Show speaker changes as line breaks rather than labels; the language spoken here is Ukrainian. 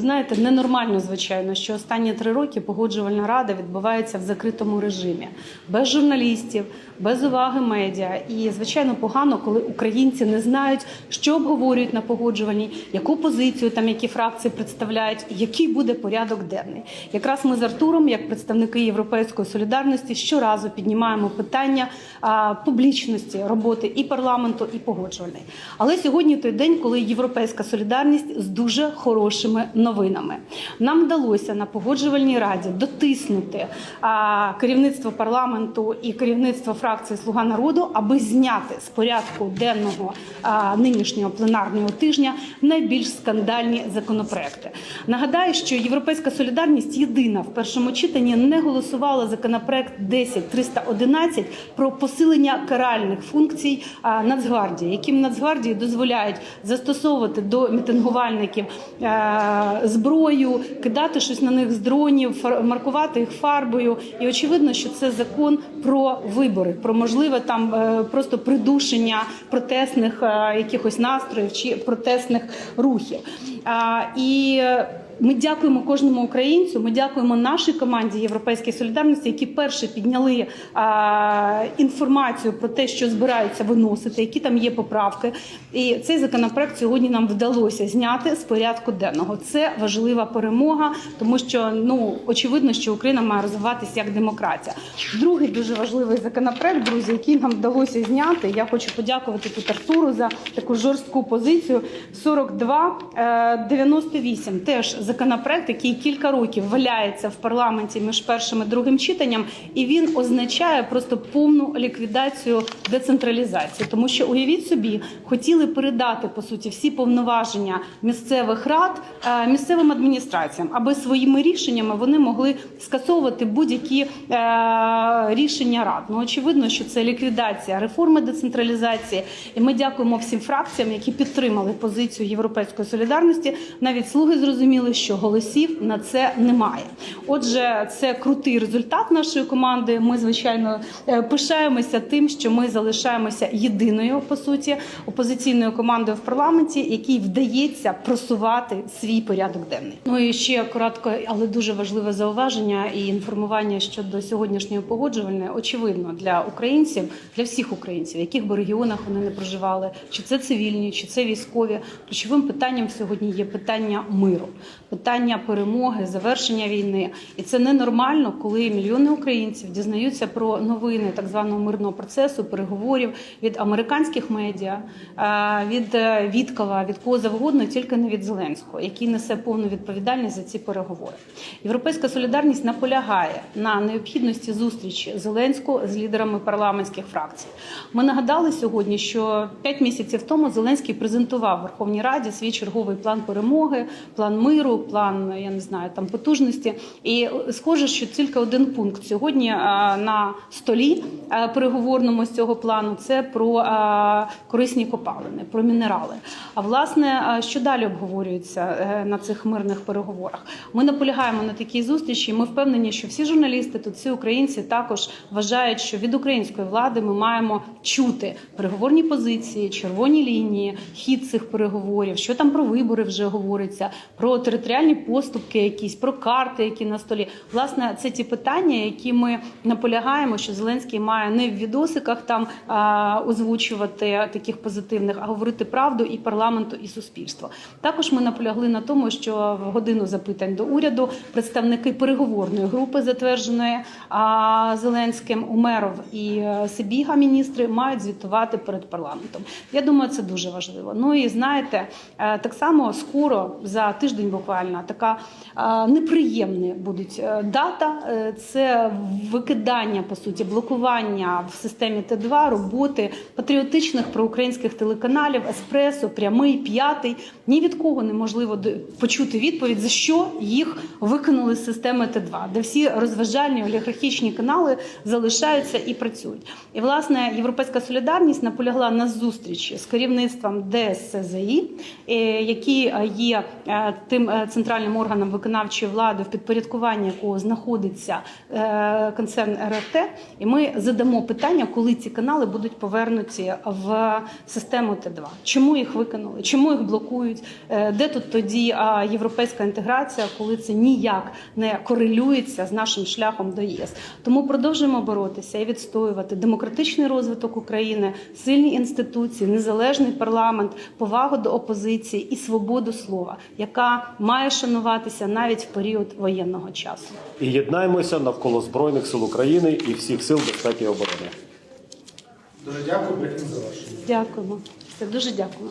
Знаєте, ненормально, звичайно, що останні три роки погоджувальна рада відбувається в закритому режимі, без журналістів, без уваги медіа. І звичайно погано, коли українці не знають, що обговорюють на погоджувальній, яку позицію там які фракції представляють, який буде порядок денний. Якраз ми з Артуром, як представники Європейської солідарності, щоразу піднімаємо питання а, публічності роботи і парламенту, і погоджувальної. Але сьогодні той день, коли європейська солідарність з дуже хорошими новинами. Нам вдалося на погоджувальній раді дотиснути керівництво парламенту і керівництво фракції Слуга народу, аби зняти з порядку денного нинішнього пленарного тижня найбільш скандальні законопроекти. Нагадаю, що європейська солідарність єдина в першому читанні не голосувала законопроект 10311 про посилення каральних функцій Нацгвардії, яким Нацгвардії дозволяють застосовувати до мітингувальників зброю, кидати щось на них з дронів, маркувати їх фарбою. І очевидно, що це закон про вибори, про можливе там е, просто придушення протестних е, якихось настроїв чи протестних рухів. І ми дякуємо кожному українцю. Ми дякуємо нашій команді Європейської солідарності, які перші підняли а, інформацію про те, що збираються виносити, які там є поправки. І цей законопроект сьогодні нам вдалося зняти з порядку денного. Це важлива перемога, тому що ну очевидно, що Україна має розвиватися як демократія. Другий дуже важливий законопроект, друзі, який нам вдалося зняти. Я хочу подякувати тут Артуру за таку жорстку позицію. 4298. Теж законопроект, який кілька років валяється в парламенті між першим і другим читанням, і він означає просто повну ліквідацію децентралізації. Тому що уявіть собі, хотіли передати по суті всі повноваження місцевих рад е, місцевим адміністраціям, аби своїми рішеннями вони могли скасовувати будь-які е, рішення рад. Ну очевидно, що це ліквідація реформи децентралізації. І ми дякуємо всім фракціям, які підтримали позицію європейської солідарності. Навіть слуги зрозуміли, що голосів на це немає. Отже, це крутий результат нашої команди. Ми звичайно е, пишаємося тим, що ми залишаємося єдиною по суті опозиційною командою в парламенті, якій вдається просувати свій порядок денний. Ну і ще коротко, але дуже важливе зауваження і інформування щодо сьогоднішньої погоджувальної. Очевидно для українців, для всіх українців, в яких би регіонах вони не проживали, чи це цивільні, чи це військові. Ключовим питанням сьогодні є питання миру, питання перемоги, завершення війни. І це ненормально, коли мільйони українців дізнаються про новини так званого мирного процесу, переговорів від американських медіа, е, від е, Віткова, від кого завгодно, тільки не від Зеленського, який несе повну відповідальність за ці переговори. Європейська солідарність наполягає на необхідності зустрічі Зеленського з лідерами парламентських фракцій. Ми нагадали сьогодні, що п'ять місяців тому Зеленський презентував Верховній Раді свій черговий план перемоги, план миру, план я не знаю там потужності. І схоже, що тільки один пункт сьогодні е, на столі е, переговорному з цього плану це про е, корисні копалини, про мінерали. А власне, що далі обговорюється на цих мирних переговорах? Ми наполягаємо на такій зустрічі. Ми впевнені, що всі журналісти, тут всі українці також вважають, що від української влади ми маємо чути переговорні позиції, червоні лінії, хід цих переговорів, що там про вибори вже говориться, про територіальні поступки, якісь про карти, які на столі. Власне, це ті питання, які ми наполягаємо, що Зеленський має не в відосиках там а, озвучувати таких позитивних, а говорити правду і парламенту, і суспільству. Також ми наполягли на тому, що в годину запитань до уряду представники переговорної групи, затвердженої а, Зеленським, Умеров і е, Сибіга, міністри, мають звітувати перед парламентом. Я думаю, це дуже важливо. Ну і знаєте, е, так само скоро за тиждень буквально така е, неприємна буде дата. Е, Це викидання по суті, блокування в системі Т2 роботи патріотичних проукраїнських телеканалів Еспресо, прямий, п'ятий. Ні від кого неможливо почути відповідь, за що їх викинули з системи Т2, де всі розважальні олігархічні канали залишаються і працюють. І власне європейська солідарність наполягла на зустрічі з керівництвом ДСЗІ, е, які є тим центральним органом виконавчої влади, в підпорядкуванні якого знаходиться е, концерн РФТ, і ми задамо питання, коли ці канали будуть повернуті в систему Т2. Чому їх викинули? Чому їх блокують? Е, Де тут тоді європейська інтеграція, коли це ніяк не корелюється з нашим шляхом до ЄС? Тому продовжуємо боротися і відстоювати демократичний розвиток України, сильні інституції, незалежний парламент, повагу до опозиції і свободу слова, яка має шануватися навіть в період воєнного часу.
І єднаємося навколо Збройних сил України і всіх сил безпеки і оборони.
Дуже дякую, за завершений.
Дякуємо. Це дуже дякуємо.